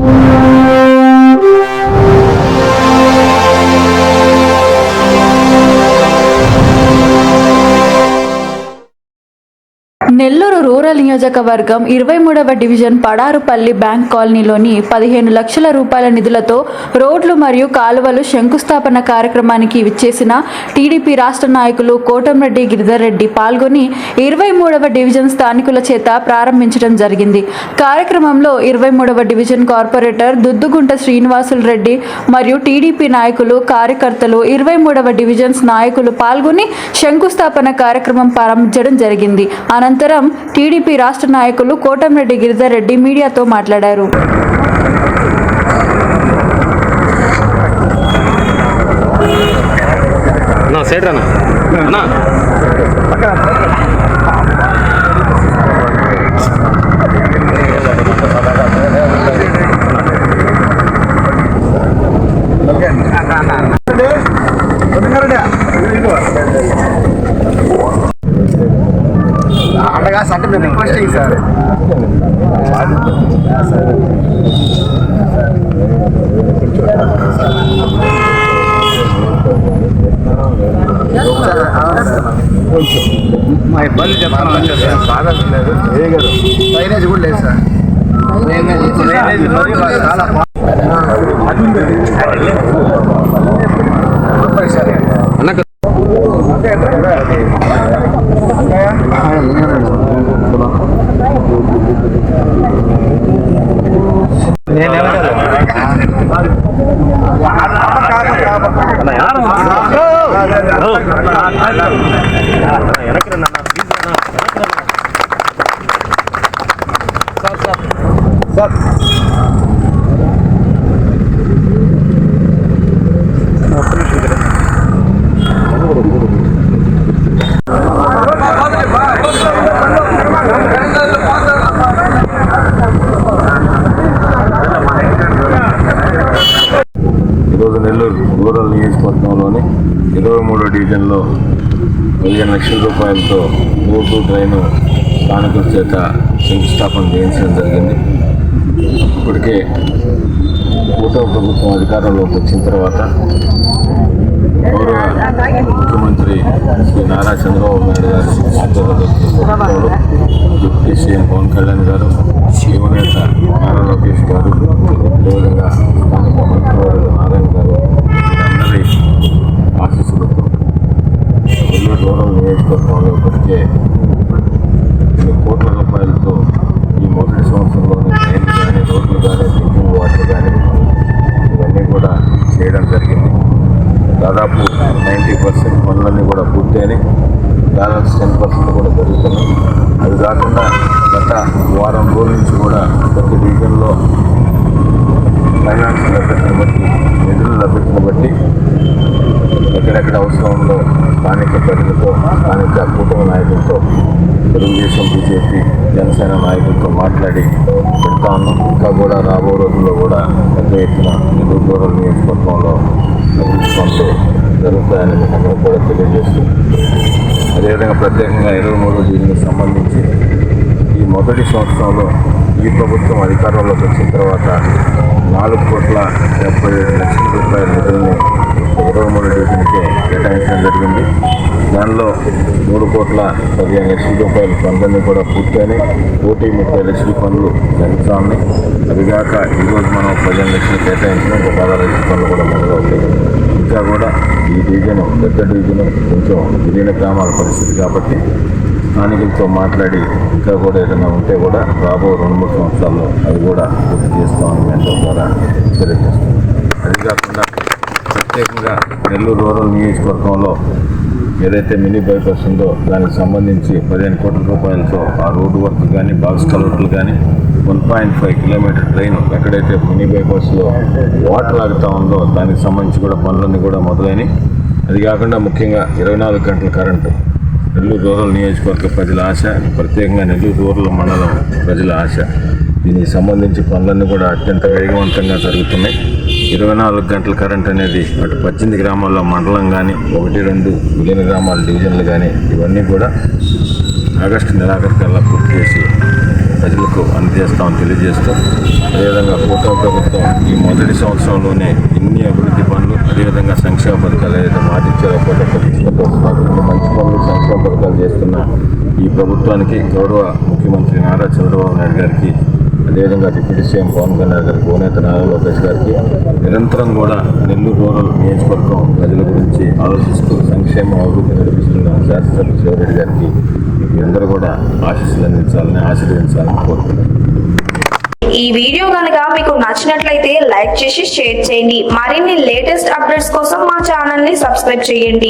you. Nellore rural నియోజకవర్గం ఇరవై మూడవ డివిజన్ పడారుపల్లి బ్యాంక్ కాలనీలోని పదిహేను లక్షల రూపాయల నిధులతో రోడ్లు మరియు కాలువలు శంకుస్థాపన కార్యక్రమానికి విచ్చేసిన టీడీపీ రాష్ట్ర నాయకులు కోటంరెడ్డి గిరిధర్ రెడ్డి పాల్గొని ఇరవై మూడవ డివిజన్ స్థానికుల చేత ప్రారంభించడం జరిగింది. కార్యక్రమంలో ఇరవై మూడవ డివిజన్ కార్పొరేటర్ దుద్దుగుంట శ్రీనివాసులు రెడ్డి మరియు టీడీపీ నాయకులు కార్యకర్తలు ఇరవై మూడవ డివిజన్స్ నాయకులు పాల్గొని శంకుస్థాపన కార్యక్రమం ప్రారంభించడం జరిగింది. అనంతరం టీడీపీ రాష్ట్ర నాయకులు కోటంరెడ్డి గిరిధర్ రెడ్డి మీడియాతో మాట్లాడారు అన్నా సైడ్ రానా అన్నా అండగా అంటే మేము రిక్వెస్టింగ్ సార్. మా ఇబ్బంది చెప్తాను సార్ బాగా లేదు. డ్రైనేజ్ కూడా లేదు సార్. డ్రైనేజ్ చాలా అన్న అన్న యారు వెనక్కి రండి అన్న ప్లీజ్ అన్న వెనక్కి రండి ఈరోజు నెల్లూరు రూరల్ నియోజకవర్గంలోని ఇరవై డివిజన్లో పదిహేను లక్షల రూపాయలతో రోడ్డు డ్రైను స్థానికుల చేత శంకుస్థాపన చేయించడం జరిగింది. ఇప్పటికే కూటమి ప్రభుత్వం అధికారంలోకి వచ్చిన తర్వాత గౌరవ ముఖ్యమంత్రి శ్రీ నారా చంద్రబాబు నాయుడు గారు ఆధ్వర్యంలో డిప్యూటీ సీఎం పవన్ కళ్యాణ్ గారు యువనేత నారా లోకేష్ గారు అదేవిధంగా స్థానిక మంత్రివారు నారాయణ గారు అందరి ఆశీస్సులతో నెల్లూరు రూరల్ నియోజకవర్గంలో ఇప్పటికే కొన్ని కోట్ల రూపాయలతో ఈ మొదటి సంవత్సరంలోనే డ్రైన్లు కానీ రోడ్లు కానీ డ్రింకింగ్ వాటర్ కానీ ఇవన్నీ కూడా చేయడం జరిగింది దాదాపు నైంటీ పర్సెంట్ పనులన్నీ కూడా పూర్తయినాయి బ్యాలెన్స్ టెన్ పర్సెంట్ కూడా జరుగుతున్నాయి అది కాకుండా గత వారం రోజుల నుంచి కూడా ప్రతి డివిజన్లో ఫైనాన్స్ లభ్యతను బట్టి నిధుల లభ్యతను బట్టి ఎక్కడెక్కడ అవసరం ఉందో స్థానిక ప్రజలతో స్థానిక కూటమి నాయకులతో తెలుగుదేశం బీజేపీ జనసేన నాయకులతో మాట్లాడి పెడతా ఉన్నాం. ఇంకా కూడా రాబో రోజుల్లో కూడా పెద్ద ఎత్తున నెల్లూరు నియోజకవర్గంలో అభివృద్ధి పనులు జరుగుతాయని కూడా తెలియజేస్తూ అదేవిధంగా ప్రత్యేకంగా ఇరవై మూడో దీనికి సంబంధించి ఈ మొదటి సంవత్సరంలో ఈ ప్రభుత్వం అధికారంలోకి వచ్చిన తర్వాత నాలుగు కోట్ల డెబ్బై ఏడు లక్షల రూపాయల నిధుల్ని ఇరవై మూడు డివిజన్కి కేటాయించడం జరిగింది. దానిలో మూడు కోట్ల పదిహేను లక్షల రూపాయల పనులన్నీ కూడా పూర్తయినాయి. కోటి ముప్పై లక్షల పనులు జరుగుతా ఉన్నాయి. అదిగాక ఈరోజు మనం పదిహేను లక్షలు కేటాయించిన ఒక పదహారు లక్షల పనులు కూడా మొదలవుతాయి ఇంకా కూడా ఈ డివిజన్ పెద్ద డివిజన్ కొంచెం విలీన గ్రామాల పరిస్థితి కాబట్టి స్థానికులతో మాట్లాడి ఇంకా కూడా ఏదైనా ఉంటే కూడా రాబో రెండు మూడు సంవత్సరాల్లో అది కూడా పూర్తి చేస్తామని మేము ద్వారా తెలియజేస్తాం అది కాకుండా ప్రత్యేకంగా నెల్లూరు రూరల్ నియోజకవర్గంలో ఏదైతే మినీ బైపాస్ ఉందో దానికి సంబంధించి పదిహేను కోట్ల రూపాయలతో ఆ రోడ్డు వర్క్ కానీ బాక్స్ కలర్లు కానీ one point five kilometre train ఎక్కడైతే మినీ బైపాస్లో వాటర్ ఆగుతూ ఉందో దానికి సంబంధించి కూడా పనులన్నీ కూడా మొదలైనవి. అది కాకుండా ముఖ్యంగా ఇరవై నాలుగు గంటల కరెంటు. నెల్లూరు రూరల్ నియోజకవర్గ ప్రజల ఆశ ప్రత్యేకంగా నెల్లూరు రూరల్ మండలం ప్రజల ఆశ. దీనికి సంబంధించి పనులన్నీ కూడా అత్యంత వేగవంతంగా జరుగుతున్నాయి. ఇరవై నాలుగు గంటల కరెంట్ అనేది అటు పద్దెనిమిది గ్రామాల్లో మండలం కానీ ఒకటి రెండు మిలియన్ గ్రామాల డివిజన్లు కానీ ఇవన్నీ కూడా ఆగస్టు నెలాఖరికల్లా పూర్తి చేసి ప్రజలకు అందజేస్తామని తెలియజేస్తూ అదేవిధంగా కూటమి ప్రభుత్వం ఈ మొదటి సంవత్సరంలోనే ఇన్ని అభివృద్ధి పనులు అదేవిధంగా సంక్షేమ పథకాలు ఏదైతే మాటిచ్చారో మంచి పనులు సంక్షేమ పథకాలు చేస్తున్న ఈ ప్రభుత్వానికి గౌరవ ముఖ్యమంత్రి నారా చంద్రబాబు నాయుడు గారికి అదేవిధంగా డిప్యూటీ సీఎం పవన్ కళ్యాణ్ గారికి భువనేత నారా లోకేష్ గారికి నిరంతరం కూడా నెల్లూరు రూరల్ నియోజకవర్గం ప్రజల గురించి ఆలోచిస్తూ సంక్షేమ అభివృద్ధి నడిపిస్తున్న శాసనసభ్యులు శివరెడ్డి గారికి మీ అందరూ కూడా ఆశీస్సులు అందించాలని ఆశీర్వదించాలని కోరుతున్నాను ఈ వీడియో కనుక మీకు నచ్చినట్లయితే లైక్ చేసి షేర్ చేయండి. మరిన్ని లేటెస్ట్ అప్డేట్స్ కోసం మా ఛానల్ని సబ్స్క్రైబ్ చేయండి.